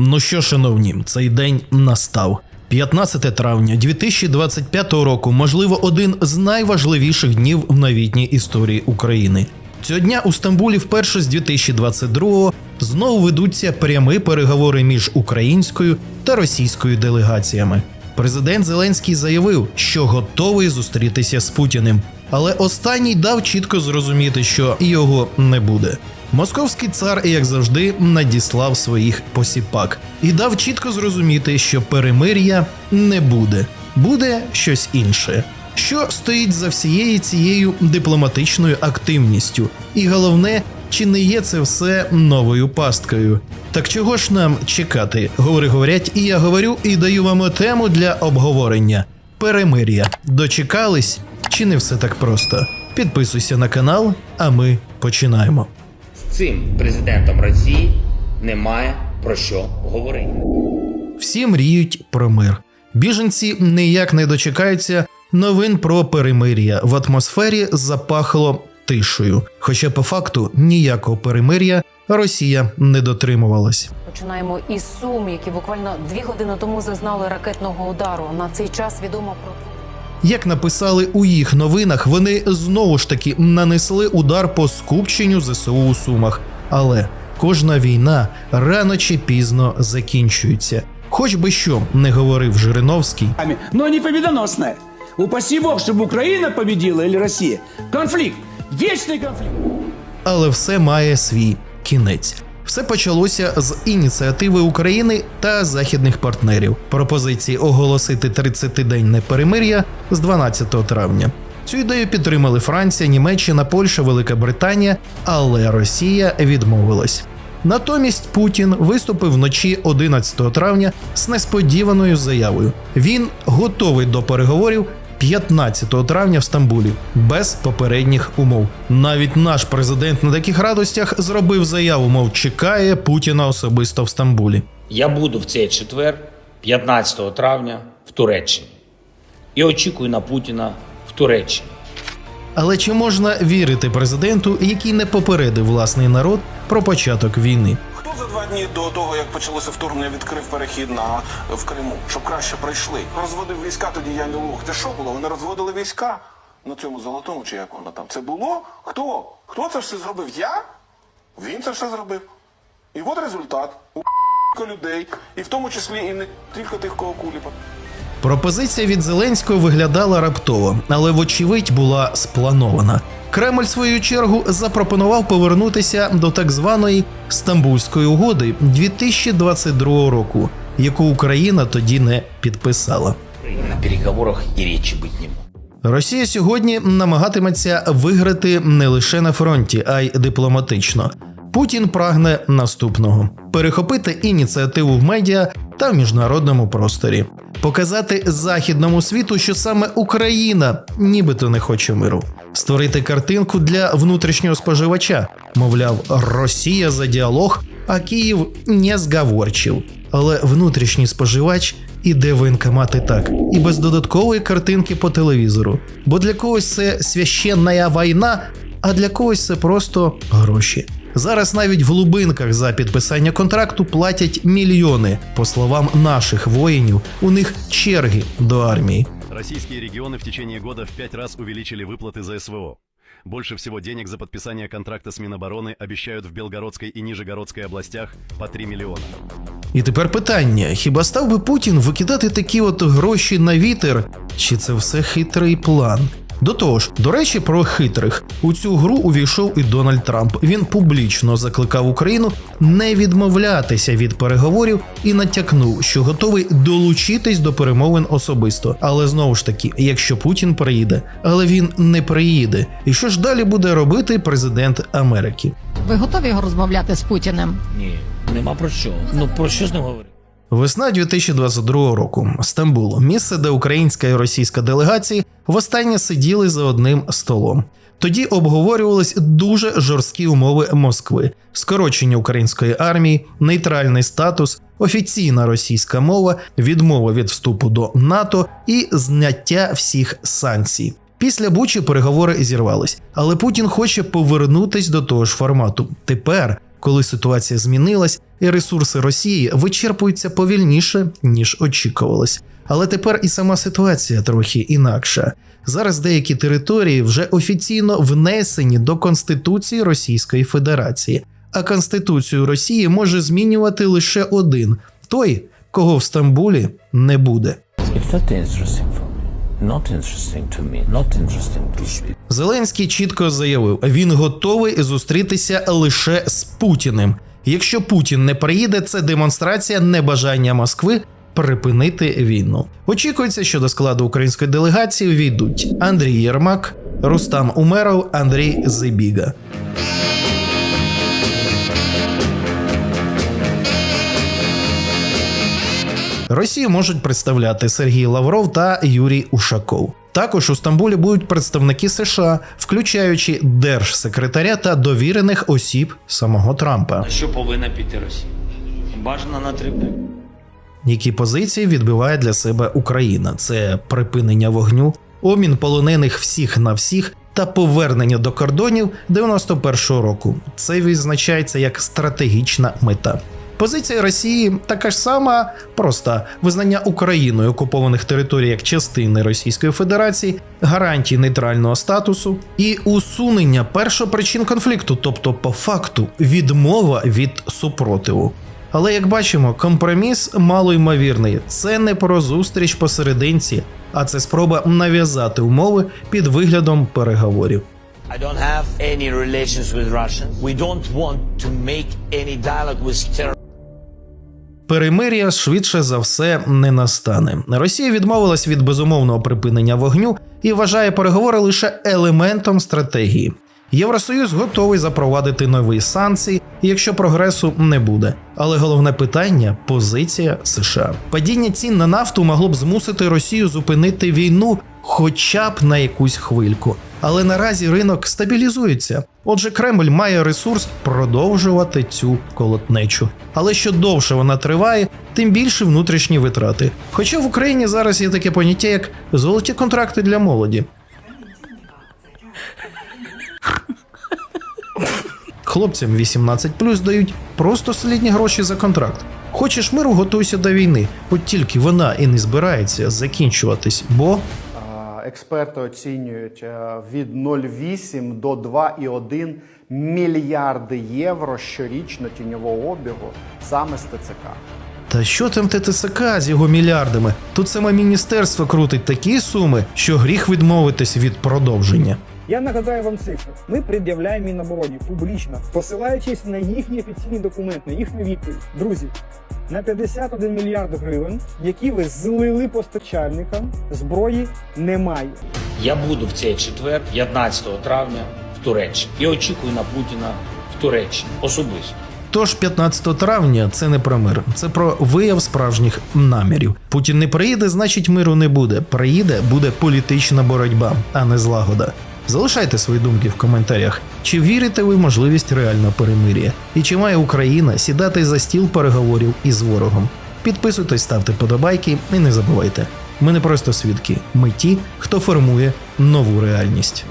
Ну що, шановні, цей день настав. 15 травня 2025 року, можливо, один з найважливіших днів в новітній історії України. Цього дня у Стамбулі вперше з 2022-го знову ведуться прямі переговори між українською та російською делегаціями. Президент Зеленський заявив, що готовий зустрітися з Путіним, але останній дав чітко зрозуміти, що його не буде. Московський цар, як завжди, надіслав своїх посіпак і дав чітко зрозуміти, що перемир'я не буде, буде щось інше. Що стоїть за всією цією дипломатичною активністю, і головне, чи не є це все новою пасткою? Так чого ж нам чекати? Говори, говорять, і я говорю, і даю вам тему для обговорення. Перемир'я. Дочекались? Чи не все так просто? Підписуйся на канал, а ми починаємо. З цим президентом Росії немає про що говорити. Всі мріють про мир. Біженці ніяк не дочекаються новин про перемир'я. В атмосфері запахло тишею. Хоча по факту ніякого перемир'я Росія не дотримувалась. Починаємо із Сум, які буквально дві години тому зазнали ракетного удару. На цей час відомо про Як написали у їх новинах, вони знову ж таки нанесли удар по скупченню ЗСУ у Сумах. Але кожна війна рано чи пізно закінчується. Хоч би що не говорив Жириновський, но не победоносная. Упаси Бог, чтобы Украина победила или Россия. Конфликт. Вечный конфликт. але все має свій кінець. Все почалося з ініціативи України та західних партнерів. Пропозиції оголосити 30-денне перемир'я з 12 травня. Цю ідею підтримали Франція, Німеччина, Польща, Велика Британія, але Росія відмовилась. Натомість Путін виступив вночі 11 травня з несподіваною заявою. Він готовий до переговорів 15 травня в Стамбулі без попередніх умов. Навіть наш президент на таких радостях зробив заяву, мов чекає Путіна особисто в Стамбулі. Я буду в цей четвер, 15 травня, в Туреччині. І очікую на Путіна в Туреччині. Але чи можна вірити президенту, який не попередив власний народ про початок війни? За два дні до того, як почалося вторгнення, відкрив перехід на в Криму, щоб краще пройшли? Розводив війська тоді я не лох. Це що було? Вони розводили війська на цьому золотому, чи як воно там? Це було? Хто? Хто це все зробив? Я? Він це все зробив. І от результат. У людей, і в тому числі і не тільки тих, кого куліпа. Пропозиція від Зеленського виглядала раптово, але вочевидь була спланована. Кремль, в свою чергу, запропонував повернутися до так званої Стамбульської угоди 2022 року, яку Україна тоді не підписала. На переговорах і речі бути не. Росія сьогодні намагатиметься виграти не лише на фронті, а й дипломатично. Путін прагне наступного: перехопити ініціативу в медіа та в міжнародному просторі, показати західному світу, що саме Україна нібито не хоче миру, створити картинку для внутрішнього споживача. Мовляв, Росія за діалог, а Київ не зговорчив. Але внутрішній споживач іде в воєнкомат і так, і без додаткової картинки по телевізору. Бо для когось це священна війна, а для когось це просто гроші. Зараз навіть в глубинках за підписання контракту платять мільйони. По словам наших воїнів, у них черги до армії. Российские регионы в течение года в пять раз увеличили выплаты за СВО. Больше всего денег за подписание контракта с Минобороны обещают в Белгородской и Нижегородской областях по 3 миллиона. І тепер питання: хіба став би Путін викидати такі от гроші на вітер? Чи це все хитрий план? До того ж, до речі, про хитрих у цю гру увійшов і Дональд Трамп. Він публічно закликав Україну не відмовлятися від переговорів і натякнув, що готовий долучитись до перемовин особисто. Але знову ж таки, якщо Путін приїде, але він не приїде. І що ж далі буде робити президент Америки? Ви готові розмовляти з Путіним? Ні, нема про що. Ну про що з ним говорити? Весна 2022 року. Стамбул місце, де українська і російська делегації востаннє сиділи за одним столом. Тоді обговорювались дуже жорсткі умови Москви: скорочення української армії, нейтральний статус, офіційна російська мова, відмова від вступу до НАТО і зняття всіх санкцій. Після Бучі переговори зірвались, але Путін хоче повернутись до того ж формату. Тепер коли ситуація змінилась і ресурси Росії вичерпуються повільніше ніж очікувалось. Але тепер і сама ситуація трохи інакша. Зараз деякі території вже офіційно внесені до Конституції Російської Федерації, а Конституцію Росії може змінювати лише один той, кого в Стамбулі не буде. Not interesting to me. Not interesting to speak. Зеленський чітко заявив, він готовий зустрітися лише з Путіним. Якщо Путін не приїде, це демонстрація небажання Москви припинити війну. Очікується, що до складу української делегації війдуть Андрій Єрмак, Рустам Умеров, Андрій Зибіга. Росію можуть представляти Сергій Лавров та Юрій Ушаков. Також у Стамбулі будуть представники США, включаючи держсекретаря та довірених осіб самого Трампа. На що повинна піти Росія? Бажано на три пункти. Які позиції відбиває для себе Україна: це припинення вогню, обмін полонених всіх на всіх та повернення до кордонів 91-го року. Це відзначається як стратегічна мета. Позиція Росії така ж сама, проста визнання Україною окупованих територій як частини Російської Федерації, гарантії нейтрального статусу і усунення першопричин конфлікту, тобто по факту відмова від супротиву. Але як бачимо, компроміс малоймовірний. Це не про зустріч посерединці, а це спроба нав'язати умови під виглядом переговорів. I don't have any relations with Russians. We don't want to make any dialogue with terror. Перемир'я швидше за все не настане. Росія відмовилась від безумовного припинення вогню і вважає переговори лише елементом стратегії. Євросоюз готовий запровадити нові санкції, якщо прогресу не буде. Але головне питання позиція США. Падіння цін на нафту могло б змусити Росію зупинити війну хоча б на якусь хвильку. Але наразі ринок стабілізується. Отже, Кремль має ресурс продовжувати цю колотнечу. Але що довше вона триває, тим більше внутрішні витрати. Хоча в Україні зараз є таке поняття, як золоті контракти для молоді. Хлопцям 18 дають просто солідні гроші за контракт. Хочеш миру, готуйся до війни. От тільки вона і не збирається закінчуватись, бо Експерти оцінюють е, від 0,8 до 2,1 мільярди євро щорічно тіньового обігу саме з ТЦК. Та що там ТТСК з його мільярдами? Тут саме міністерство крутить такі суми, що гріх відмовитись від продовження. Я нагадаю вам цифри. Ми пред'являємо Мінобороні публічно, посилаючись на їхні офіційні документи, на їхню відповідь. Друзі, на 51 мільярд гривень, які ви злили постачальникам, зброї немає. Я буду в цей четвер, 15 травня, в Туреччині і очікую на Путіна в Туреччині особисто. Тож 15 травня це не про мир, це про вияв справжніх намірів. Путін не приїде, значить миру не буде. Приїде, буде політична боротьба, а не злагода. Залишайте свої думки в коментарях. Чи вірите ви в можливість реального перемир'я? І чи має Україна сідати за стіл переговорів із ворогом? Підписуйтесь, ставте подобайки і не забувайте. Ми не просто свідки, ми ті, хто формує нову реальність.